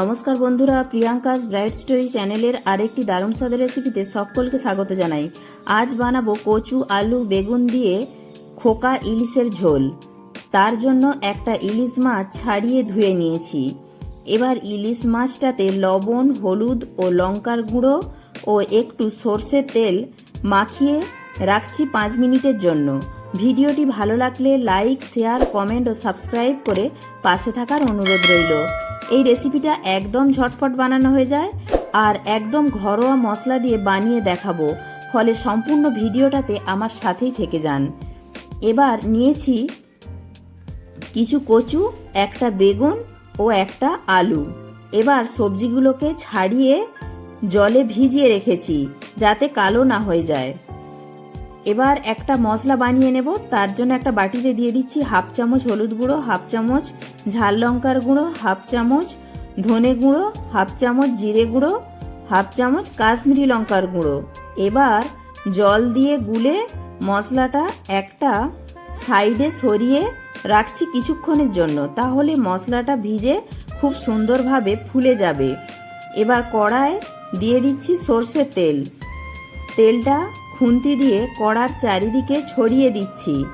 নমস্কার বন্ধুরা, Priyanka's bright story চ্যানেলের আরেকটি দারুণ স্বাদের রেসিপিতে সকলকে স্বাগত জানাই। আজ বানাবো কচু, আলু, বেগুন দিয়ে খোকা ইলিশের ঝোল। তার জন্য একটা ইলিশ মাছ ছাড়িয়ে ধুয়ে নিয়েছি। এবার ইলিশ মাছটাতে লবণ, হলুদ ও লঙ্কার গুঁড়ো ও একটু সর্ষের তেল মাখিয়ে রাখছি পাঁচ মিনিটের জন্য। ভিডিওটি ভালো লাগলে লাইক, শেয়ার, কমেন্ট ও সাবস্ক্রাইব করে পাশে থাকার অনুরোধ রইল। এই রেসিপিটা একদম ঝটপট বানানো হয়ে যায় আর একদম ঘরোয়া মশলা দিয়ে বানিয়ে দেখাবো। ফলে সম্পূর্ণ ভিডিওটাতে আমার সাথেই থেকে যান। এবার নিয়েছি কিছু কচু, একটা বেগুন ও একটা আলু। এবার সবজিগুলোকে ছাড়িয়ে জলে ভিজিয়ে রেখেছি যাতে কালো না হয়ে যায়। এবার একটা মশলা বানিয়ে নেব, তার জন্য একটা বাটিতে দিয়ে দিচ্ছি হাফ চামচ হলুদ গুঁড়ো, হাফ চামচ ঝাল লঙ্কার গুঁড়ো, হাফ চামচ ধনে গুঁড়ো, হাফ চামচ জিরে গুঁড়ো, হাফ চামচ কাশ্মীরি লঙ্কার গুঁড়ো। এবার জল দিয়ে গুলে মশলাটা একটা সাইডে সরিয়ে রাখছি কিছুক্ষণের জন্য, তাহলে মশলাটা ভিজে খুব সুন্দরভাবে ফুলে যাবে। এবার কড়ায় দিয়ে দিচ্ছি সর্ষের তেল। তেলটা খুন্তি দিয়ে কড়ার চারিদিকে ছড়িয়ে দিচ্ছি।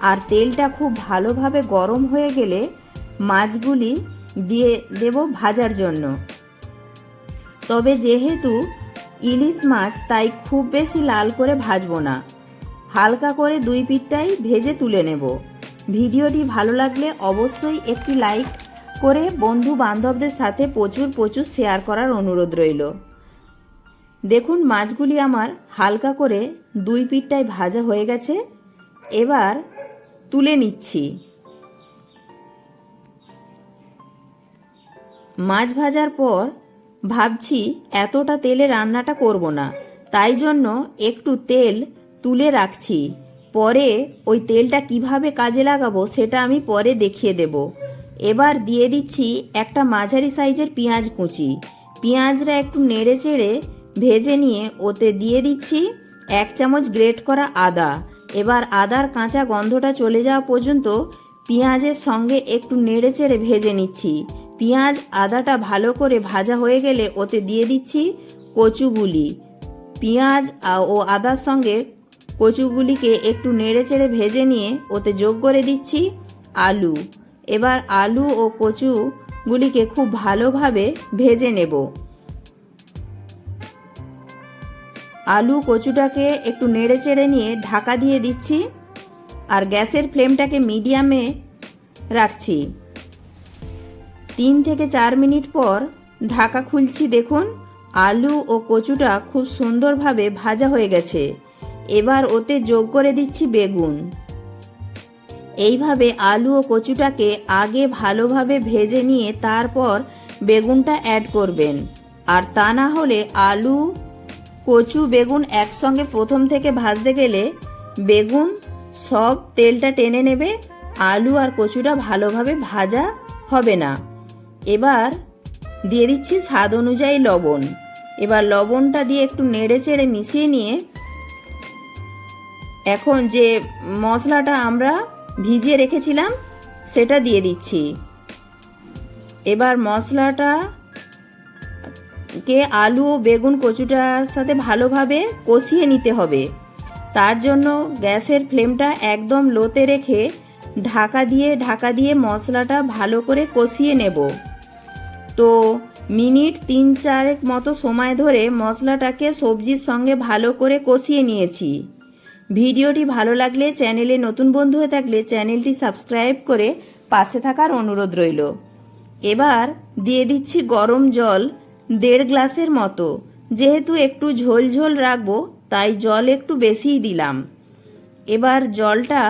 আর তেলটা খুব ভালোভাবে গরম হয়ে গেলে মাছগুলি দিয়ে দেব ভাজার জন্য। তবে যেহেতু ইলিশ মাছ, তাই খুব বেশি লাল করে ভাজবো না। হালকা করে দুই পিঠটাই ভেজে তুলে নেব। ভিডিওটি ভালো লাগলে অবশ্যই একটি লাইক করে বন্ধু বান্ধবদের সাথে প্রচুর প্রচুর শেয়ার করার অনুরোধ রইল। দেখুন মাছগুলি আমার হালকা করে দুই পিঠটাই ভাজা হয়ে গেছে। এবার তুলে নিচ্ছি। মাছ ভাজার পর ভাবছি এতটা তেলে রান্নাটা করব না, তাই জন্য একটু তেল তুলে রাখছি। পরে ওই তেলটা কীভাবে কাজে লাগাবো সেটা আমি পরে দেখিয়ে দেব। এবার দিয়ে দিচ্ছি একটা মাঝারি সাইজের পেঁয়াজ কুচি। পেঁয়াজরা একটু নেড়ে চেড়ে ভেজে নিয়ে ওতে দিয়ে দিচ্ছি এক চামচ গ্রেট করা আদা। এবার আদার কাঁচা গন্ধটা চলে যাওয়া পর্যন্ত পেঁয়াজের সঙ্গে একটু নেড়ে চেড়ে ভেজে নিচ্ছি। পেঁয়াজ আদাটা ভালো করে ভাজা হয়ে গেলে ওতে দিয়ে দিচ্ছি কচুগুলি। পেঁয়াজ ও আদার সঙ্গে কচুগুলিকে একটু নেড়ে চেড়ে ভেজে নিয়ে ওতে যোগ করে দিচ্ছি আলু। এবার আলু ও কচুগুলিকে খুব ভালোভাবে ভেজে নেব। আলু কচুটাকে একটু নেড়ে চেড়ে নিয়ে ঢাকা দিয়ে দিচ্ছি আর গ্যাসের ফ্লেমটাকে মিডিয়ামে রাখছি। তিন থেকে চার মিনিট পর ঢাকা খুলছি দেখুন, আলু ও কচুটা খুব সুন্দরভাবে ভাজা হয়ে গেছে। এবার ওতে যোগ করে দিচ্ছি বেগুন। এইভাবে আলু ও কচুটাকে আগে ভালোভাবে ভেজে নিয়ে তারপর বেগুনটা অ্যাড করবেন। আর তা না হলে আলু কচু, বেগুন একসঙ্গে প্রথম থেকে ভাজতে গেলে বেগুন সব তেলটা টেনে নেবে, আলু আর কচুটা ভালোভাবে ভাজা হবে না। এবার দিয়ে দিচ্ছি স্বাদ অনুযায়ী লবণ। এবার লবণটা দিয়ে একটু নেড়ে চেড়ে মিশিয়ে নিয়ে এখন যে মশলাটা আমরা ভিজিয়ে রেখেছিলাম, সেটা দিয়ে দিচ্ছি। এবার মশলাটা কে আলু ও বেগুন কচুটার সাথে ভালোভাবে কষিয়ে নিতে হবে। তার জন্য গ্যাসের ফ্লেমটা একদম লোতে রেখে ঢাকা দিয়ে ঢাকা দিয়ে মশলাটা ভালো করে কষিয়ে নেব। তো মিনিট তিন চারেক মতো সময় ধরে মশলাটাকে সবজির সঙ্গে ভালো করে কষিয়ে নিয়েছি। ভিডিওটি ভালো লাগলে চ্যানেলে নতুন বন্ধু হয়ে থাকলে চ্যানেলটি সাবস্ক্রাইব করে পাশে থাকার অনুরোধ রইল। এবার দিয়ে দিচ্ছি গরম জল দেড় গ্লাসের মতো। যেহেতু একটু ঝোল ঝোল রাখব, তাই জল একটু বেশিই দিলাম। এবার জলটা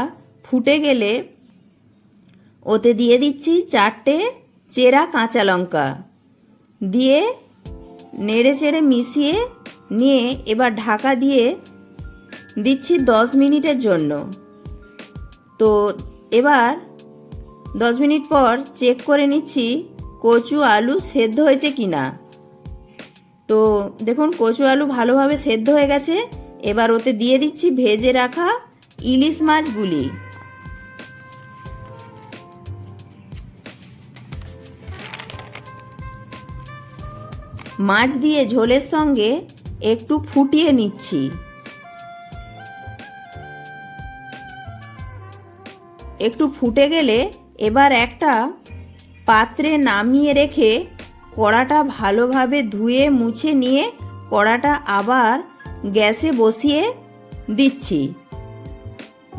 ফুটে গেলে ওতে দিয়ে দিচ্ছি চারটে চেরা কাঁচা লঙ্কা। দিয়ে নেড়ে চেড়ে মিশিয়ে নিয়ে এবার ঢাকা দিয়ে দিচ্ছি দশ মিনিটের জন্য। তো এবার দশ মিনিট পর চেক করে নিচ্ছি কচু আলু সেদ্ধ হয়েছে কি না তো দেখুন কচু আলু ভালোভাবে সেদ্ধ হয়ে গেছে। এবার ওতে দিয়ে দিচ্ছি ভেজে রাখা ইলিশ মাছগুলি। মাছ দিয়ে ঝোলের সঙ্গে একটু ফুটিয়ে নিচ্ছি। একটু ফুটে গেলে এবার একটা পাত্রে নামিয়ে রেখে কড়াটা ভালোভাবে ধুয়ে, মুছে নিয়ে কড়াটা আবার গ্যাসে বসিয়ে দিচ্ছি।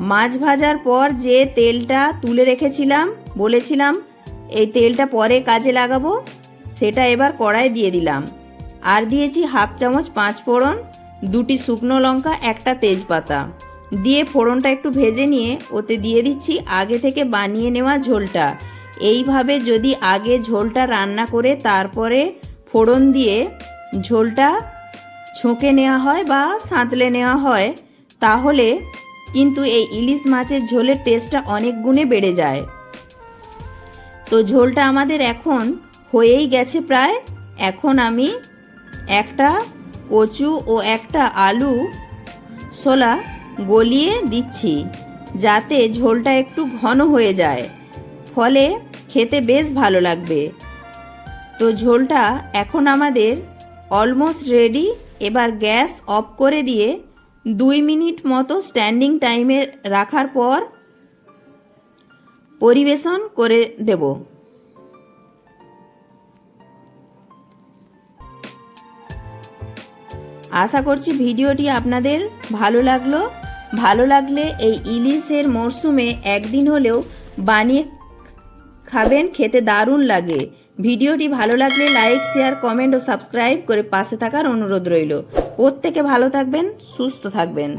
মাছ ভাজার পর যে তেলটা তুলে রেখেছিলাম, বলেছিলাম, এই তেলটা পরে কাজে লাগাবো। সেটা এবার কড়ায় দিয়ে দিলাম। আর দিয়েছি হাফ চামচ পাঁচ ফোড়ন, দুটি শুকনো লঙ্কা, একটা তেজপাতা। দিয়ে ফোড়নটা একটু ভেজে নিয়ে ওতে দিয়ে দিচ্ছি আগে থেকে বানিয়ে নেওয়া ঝোলটা। এইভাবে যদি আগে ঝোলটা রান্না করে তারপরে ফোড়ন দিয়ে ঝোলটা ছোঁকে নেওয়া হয় বা সাঁতলে নেওয়া হয়, তাহলে কিন্তু এই ইলিশ মাছের ঝোলের টেস্টটা অনেক গুণে বেড়ে যায়। তো ঝোলটা আমাদের এখন হয়েই গেছে প্রায়। এখন আমি একটা কচু ও একটা আলু ছোলা গলিয়ে দিচ্ছি, যাতে ঝোলটা একটু ঘন হয়ে যায়। ফলে খেতে বেশ ভালো লাগবে। তো ঝোলটা এখন আমাদের অলমোস্ট রেডি এবার গ্যাস অফ করে দিয়ে দুই মিনিট মতো স্ট্যান্ডিং টাইমে রাখার পর পরিবেশন করে দেব। আশা করছি ভিডিওটি আপনাদের ভালো লাগল। ভালো লাগলে এই ইলিশের মরশুমে একদিন হলেও বানিয়ে খাবেন, খেতে দারুণ লাগে। ভিডিওটি ভালো লাগলে লাইক, শেয়ার, কমেন্ট ও সাবস্ক্রাইব করে পাশে থাকার অনুরোধ রইল। প্রত্যেকে ভালো থাকবেন, সুস্থ থাকবেন।